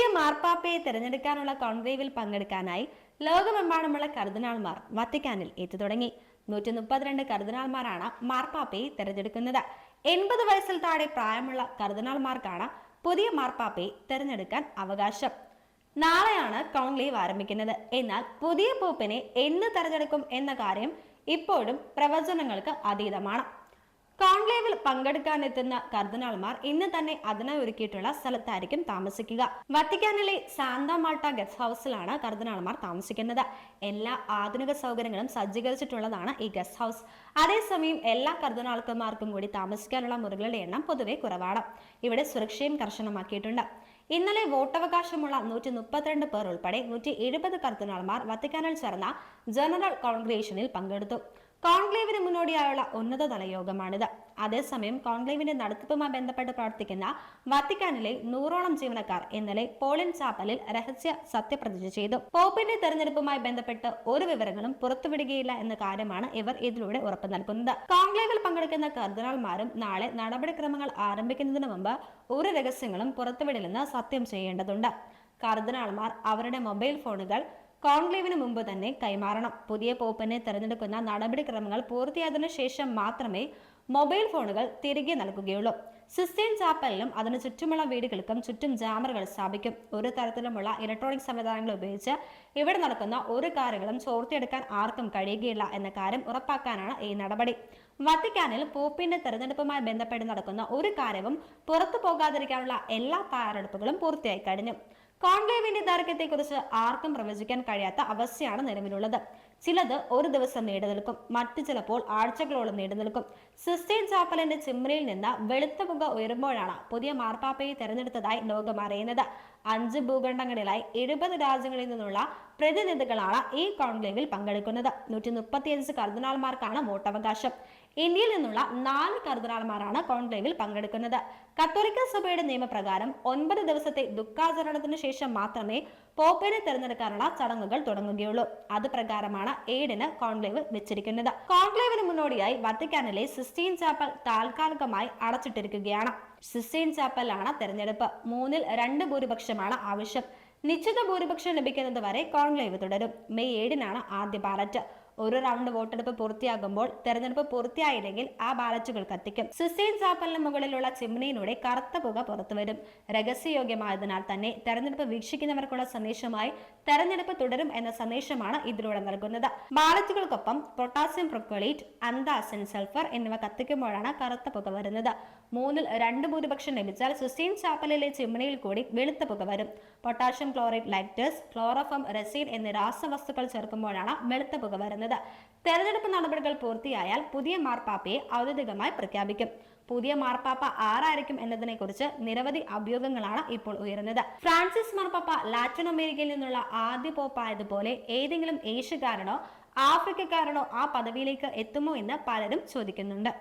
പുതിയ മാർപ്പാപ്പയെ തിരഞ്ഞെടുക്കാനുള്ള കോൺക്ലേവിൽ പങ്കെടുക്കാനായി ലോകമെമ്പാടുമുള്ള കർദിനാൾമാർ വത്തിക്കാനിൽ എത്തി തുടങ്ങി. നൂറ്റി മുപ്പത്തിരണ്ട് കർദിനാൾമാരാണ് മാർപ്പാപ്പയെ തിരഞ്ഞെടുക്കുന്നത്. എൺപത് വയസ്സിൽ താഴെ പ്രായമുള്ള കർദിനാൾമാർക്കാണ് പുതിയ മാർപ്പാപ്പയെ തിരഞ്ഞെടുക്കാൻ അവകാശം. നാളെയാണ് കോൺക്ലേവ് ആരംഭിക്കുന്നത്. എന്നാൽ പുതിയ പോപ്പിനെ എന്ന് തെരഞ്ഞെടുക്കും എന്ന കാര്യം ഇപ്പോഴും പ്രവചനങ്ങൾക്ക് അതീതമാണ്. കോൺക്ലേവിൽ പങ്കെടുക്കാനെത്തുന്ന കർദിനാൾമാർ ഇന്ന് തന്നെ അതിനായി ഒരുക്കിയിട്ടുള്ള സ്ഥലത്തായിരിക്കും താമസിക്കുക. വത്തിക്കാനിലെ സാന്താ മാൾട്ട ഗസ്റ്റ് ഹൗസിലാണ് കർദിനാൾമാർ താമസിക്കുന്നത്. എല്ലാ ആധുനിക സൗകര്യങ്ങളും സജ്ജീകരിച്ചിട്ടുള്ളതാണ് ഈ ഗസ്റ്റ് ഹൗസ്. അതേസമയം എല്ലാ കർദിനാൾക്കന്മാർക്കും കൂടി താമസിക്കാനുള്ള മുറികളുടെ എണ്ണം പൊതുവെ കുറവാണ്. ഇവിടെ സുരക്ഷയും കർശനമാക്കിയിട്ടുണ്ട്. ഇന്നലെ വോട്ടവകാശമുള്ള നൂറ്റി മുപ്പത്തിരണ്ട് പേർ ഉൾപ്പെടെ നൂറ്റി എഴുപത് കർദിനാൾമാർ വത്തിക്കാനിൽ ചേർന്ന ജനറൽ കോൺഗ്രേഷനിൽ പങ്കെടുത്തു. കോൺക്ലേവിന് മുന്നോടിയായുള്ള ഉന്നതതല യോഗമാണിത്. അതേസമയം കോൺക്ലേവിന്റെ നടത്തിപ്പുമായി ബന്ധപ്പെട്ട് പ്രവർത്തിക്കുന്ന വത്തിക്കാനിലെ നൂറോളം ജീവനക്കാർ ഇന്നലെ പോളിൻ ചാപ്പലിൽ രഹസ്യ സത്യപ്രതിജ്ഞ ചെയ്തു. പോപ്പിന്റെ തെരഞ്ഞെടുപ്പുമായി ബന്ധപ്പെട്ട് ഒരു വിവരങ്ങളും പുറത്തുവിടുകയില്ല എന്ന കാര്യമാണ് ഇവർ ഇതിലൂടെ ഉറപ്പു നൽകുന്നത്. കോൺക്ലേവിൽ പങ്കെടുക്കുന്ന കർദിനാൾമാരും നാളെ നടപടിക്രമങ്ങൾ ആരംഭിക്കുന്നതിന് മുമ്പ് ഒരു രഹസ്യങ്ങളും പുറത്തുവിടില്ലെന്ന് സത്യം ചെയ്യേണ്ടതുണ്ട്. കർദിനാൾമാർ അവരുടെ മൊബൈൽ ഫോണുകൾ കോൺക്ലേവിന് മുമ്പ് തന്നെ കൈമാറണം. പുതിയ പോപ്പിനെ തെരഞ്ഞെടുക്കുന്ന നടപടിക്രമങ്ങൾ പൂർത്തിയായതിനു ശേഷം മാത്രമേ മൊബൈൽ ഫോണുകൾ തിരികെ നൽകുകയുള്ളൂ. സിസ്റ്റൈൻ ചാപ്പലിലും അതിനു ചുറ്റുമുള്ള വീടുകൾക്കും ചുറ്റും ജാമറുകൾ സ്ഥാപിക്കും. ഒരു തരത്തിലുമുള്ള ഇലക്ട്രോണിക് സംവിധാനങ്ങൾ ഉപയോഗിച്ച് ഇവിടെ നടക്കുന്ന ഒരു കാര്യങ്ങളും ചോർത്തിയെടുക്കാൻ ആർക്കും കഴിയുകയില്ല എന്ന കാര്യം ഉറപ്പാക്കാനാണ് ഈ നടപടി. വത്തിക്കാനിൽ പോപ്പിന്റെ തെരഞ്ഞെടുപ്പുമായി ബന്ധപ്പെട്ട് നടക്കുന്ന ഒരു കാര്യവും പുറത്തു പോകാതിരിക്കാനുള്ള എല്ലാ തയ്യാറെടുപ്പുകളും പൂർത്തിയായി കഴിഞ്ഞു. കോൺക്ലേവിന്റെ ദൈർഘ്യത്തെക്കുറിച്ച് ആർക്കും പ്രവചിക്കാൻ കഴിയാത്ത അവസ്ഥയാണ് നിലവിലുള്ളത്. ചിലത് ഒരു ദിവസം നീണ്ടു നിൽക്കും മറ്റു ചിലപ്പോൾ ആഴ്ചകളോളം നീണ്ടു നിൽക്കും സിസ്റ്റൈൻ ചാപ്പലിന്റെ ചിമ്മിനിയിൽ നിന്ന് വെളുത്ത പുക ഉയരുമ്പോഴാണ് പുതിയ മാർപ്പാപ്പയെ തെരഞ്ഞെടുത്തതായി ലോകം അറിയുന്നത്. അഞ്ച് ഭൂഖണ്ഡങ്ങളിലായി എഴുപത് രാജ്യങ്ങളിൽ നിന്നുള്ള പ്രതിനിധികളാണ് ഈ കോൺക്ലേവിൽ പങ്കെടുക്കുന്നത്. നൂറ്റി മുപ്പത്തിയഞ്ച് കർദിനാൾമാർക്കാണ് വോട്ടവകാശം. ഇന്ത്യയിൽ നിന്നുള്ള നാല് കർദിനാൾമാരാണ് കോൺക്ലേവിൽ പങ്കെടുക്കുന്നത്. കത്തോലിക്ക സഭയുടെ നിയമപ്രകാരം ഒൻപത് ദിവസത്തെ ദുഃഖാചരണത്തിന് ശേഷം മാത്രമേ പോപ്പിനെ തിരഞ്ഞെടുക്കാനുള്ള ചടങ്ങുകൾ തുടങ്ങുകയുള്ളൂ. അത് പ്രകാരമാണ് ഏഴിന് കോൺക്ലേവ് വെച്ചിരിക്കുന്നത്. കോൺക്ലേവിന് മുന്നോടിയായി വത്തിക്കാനിലെ സിസ്റ്റീൻ ചാപ്പൽ താൽക്കാലികമായി അടച്ചിട്ടിരിക്കുകയാണ്. സിസ്റ്റീൻ ചാപ്പലാണ് തെരഞ്ഞെടുപ്പ്. മൂന്നിൽ രണ്ട് ഭൂരിപക്ഷമാണ് ആവശ്യം. നിശ്ചിത ഭൂരിപക്ഷം ലഭിക്കുന്നത് വരെ കോൺക്ലേവ് തുടരും. മെയ് ഏഴിനാണ് ആദ്യ ബാലറ്റ്. ഒരു റൗണ്ട് വോട്ടെടുപ്പ് പൂർത്തിയാകുമ്പോൾ തെരഞ്ഞെടുപ്പ് പൂർത്തിയായില്ലെങ്കിൽ ആ ബാലറ്റുകൾ കത്തിക്കും. സുസൈൻ ചാപ്പലിന് മുകളിലുള്ള ചിമ്മിനിയിലൂടെ കറുത്ത പുക പുറത്തുവരും. രഹസ്യയോഗ്യമായതിനാൽ തന്നെ തെരഞ്ഞെടുപ്പ് വീക്ഷിക്കുന്നവർക്കുള്ള സന്ദേശമായി തെരഞ്ഞെടുപ്പ് തുടരും എന്ന സന്ദേശമാണ് ഇതിലൂടെ നൽകുന്നത്. ബാലറ്റുകൾക്കൊപ്പം പൊട്ടാസ്യം പ്രൊക്വലീറ്റ് അന്താസിൻ സൾഫർ എന്നിവ കത്തിക്കുമ്പോഴാണ് കറുത്ത പുക വരുന്നത്. മൂന്നിൽ രണ്ട് ഭൂരിപക്ഷം ലഭിച്ചാൽ സുസൈൻ ചാപ്പലിലെ ചിമ്മിനിയിൽ കൂടി വെളുത്ത പുക വരും. Potassium chloride lighters chloroform resin എന്നീ രാസവസ്തുക്കൾ ചേർക്കുമ്പോഴാണ് വെളുത്ത പുക വരുന്നത്. തെരഞ്ഞെടുപ്പ് നടപടികൾ പൂർത്തിയായാൽ പുതിയ മാർപ്പാപ്പയെ ഔദ്യോഗികമായി പ്രഖ്യാപിക്കും. പുതിയ മാർപ്പാപ്പ ആരായിരിക്കും എന്നതിനെ കുറിച്ച് നിരവധി അഭ്യൂഹങ്ങളാണ് ഇപ്പോൾ ഉയരുന്നത്. ഫ്രാൻസിസ് മാർപ്പാപ്പ ലാറ്റിൻ അമേരിക്കയിൽ നിന്നുള്ള ആദ്യ പോപ്പായതുപോലെ ഏതെങ്കിലും ഏഷ്യക്കാരനോ ആഫ്രിക്കക്കാരനോ ആ പദവിയിലേക്ക് എത്തുമോ എന്ന് പലരും ചോദിക്കുന്നുണ്ട്.